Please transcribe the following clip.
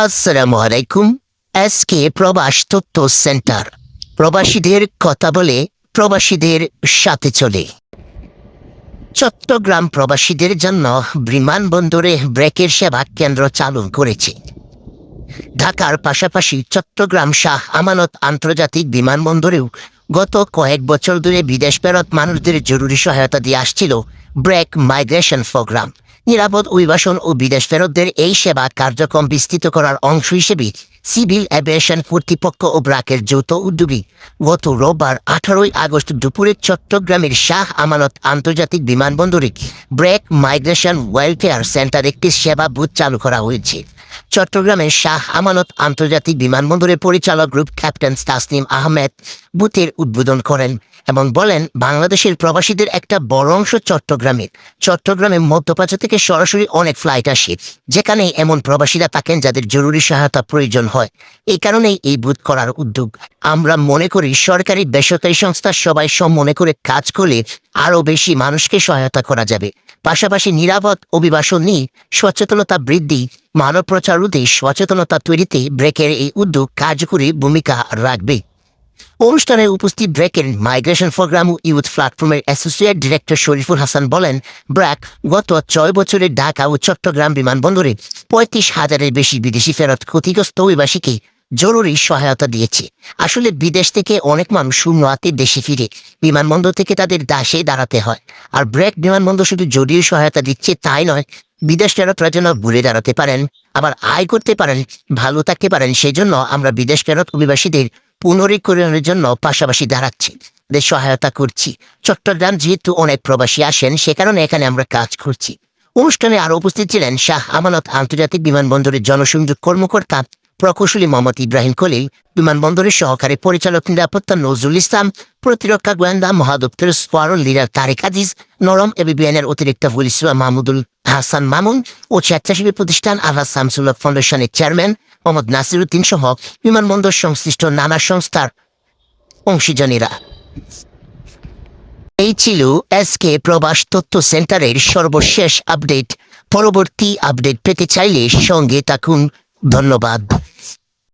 আসসালামু আলাইকুম এসকে প্রবাস তথ্য সেন্টার। প্রবাসীদের কথা বলে প্রবাসীদের সাথে চলে। চট্টগ্রাম প্রবাসীদের জন্য বিমানবন্দরে ব্রেকের সেবা কেন্দ্র চালু করেছে। ঢাকার পাশাপাশি চট্টগ্রাম শাহ আমানত আন্তর্জাতিক বিমানবন্দরেও গত কয়েক বছর ধরে বিদেশ ফেরত মানুষদের জরুরি সহায়তা দিয়ে আসছিল ব্রেক মাইগ্রেশন প্রোগ্রাম। নিরাপদ অভিবাসন ও বিদেশ ফেরতদের এই সেবা কার্যক্রম বিস্তৃত করার অংশ হিসেবে সিভিল অ্যাভিয়েশন কর্তৃপক্ষ ও ব্রাকের যৌথ উদ্যোগে গত রোববার আঠারোই আগস্ট দুপুরে চট্টগ্রামের শাহ আমানত আন্তর্জাতিক বিমানবন্দরে ব্রেক মাইগ্রেশন ওয়েলফেয়ার সেন্টার একটি সেবা বুথ চালু করা হয়েছে। চট্টগ্রামের শাহ আমানত আন্তর্জাতিক বিমানবন্দরের পরিচালক গ্রুপ ক্যাপ্টেন তাসনিম আহমেদ বুথের উদ্বোধন করেন এবং বলেন, বাংলাদেশের প্রবাসীদের একটা বড় অংশ চট্টগ্রামের। চট্টগ্রামে মধ্যপ্রাচ্য থেকে সরাসরি অনেক ফ্লাইট আসে যেখানে এমন প্রবাসীরা থাকেন যাদের জরুরি সহায়তা প্রয়োজন হয়। এই কারণেই এই বুথ করার উদ্যোগ। আমরা মনে করি, সরকারি বেসরকারি সংস্থা সবাই সব মনে করে কাজ করলে আরও বেশি মানুষকে সহায়তা করা যাবে। পাশাপাশি নিরাপদ অভিবাসন নিয়ে সচেতনতা বৃদ্ধি মানব প্রচার রোধে সচেতনতা তৈরিতে ব্রেকের এই উদ্যোগ কার্যকরী ভূমিকা রাখবে। অনুষ্ঠানে উপস্থিত ব্রেকের মাইগ্রেশন প্রোগ্রাম ইউথ প্ল্যাটফর্মের অ্যাসোসিয়েট ডিরেক্টর শরীফুল হাসান বলেন, ব্র্যাক গত ছয় বছরে ঢাকা ও চট্টগ্রাম বিমানবন্দরে পঁয়ত্রিশ হাজারের বেশি বিদেশি ফেরত ক্ষতিগ্রস্ত অভিবাসীকে জরুরি সহায়তা দিয়েছে। আসলে বিদেশ থেকে অনেক মানুষ শূন্য হাতে দেশে ফিরে বিমানবন্দর থেকে তাদের দাসে দাঁড়াতে হয়। আর ব্রেক বিমানবন্দর শুধু জরুরি সহায়তা দিচ্ছে তাই নয় বিদেশ ফেরতরা যেন ঘুরে দাঁড়াতে পারেন, আবার আয় করতে পারেন, ভালো থাকতে পারেন সেই জন্য আমরা বিদেশ ফেরত অভিবাসীদের পুনরীকরণের জন্য পাশাপাশি দাঁড়াচ্ছি। সহায়তা করছি। চট্টগ্রাম যেহেতু অনেক প্রবাসী আসেন, সে কারণে এখানে আমরা কাজ করছি। অনুষ্ঠানে আরও উপস্থিত ছিলেন শাহ আমানত আন্তর্জাতিক বিমানবন্দরের জনসংযোগ কর্মকর্তা প্রকৌশলী মোহাম্মদ ইব্রাহিম খলিল বিমানবন্দরের সহকারী পরিচালক নিরাপত্তা নজরুল ইসলাম, প্রতিরক্ষা গোয়েন্দা মহাদপ্তর স্কোয়ারন লিডার তারেক আজিজ, নরম এবিবিএনের অতিরিক্ত পুলিশ মাহমুদুল হাসান মামুন ও স্বেচ্ছাসেবী প্রতিষ্ঠান আল্লাহ শামসুল্লাহ ফাউন্ডেশনের চেয়ারম্যান মোহাম্মদ নাসিরুদ্দিন সহ বিমানবন্দর সংশ্লিষ্ট নানা সংস্থার অংশীজনেরা। এই ছিল এসকে প্রবাস তথ্য সেন্টারের সর্বশেষ আপডেট। পরবর্তী আপডেট পেতে চাইলে সঙ্গে থাকুন। ধন্যবাদ।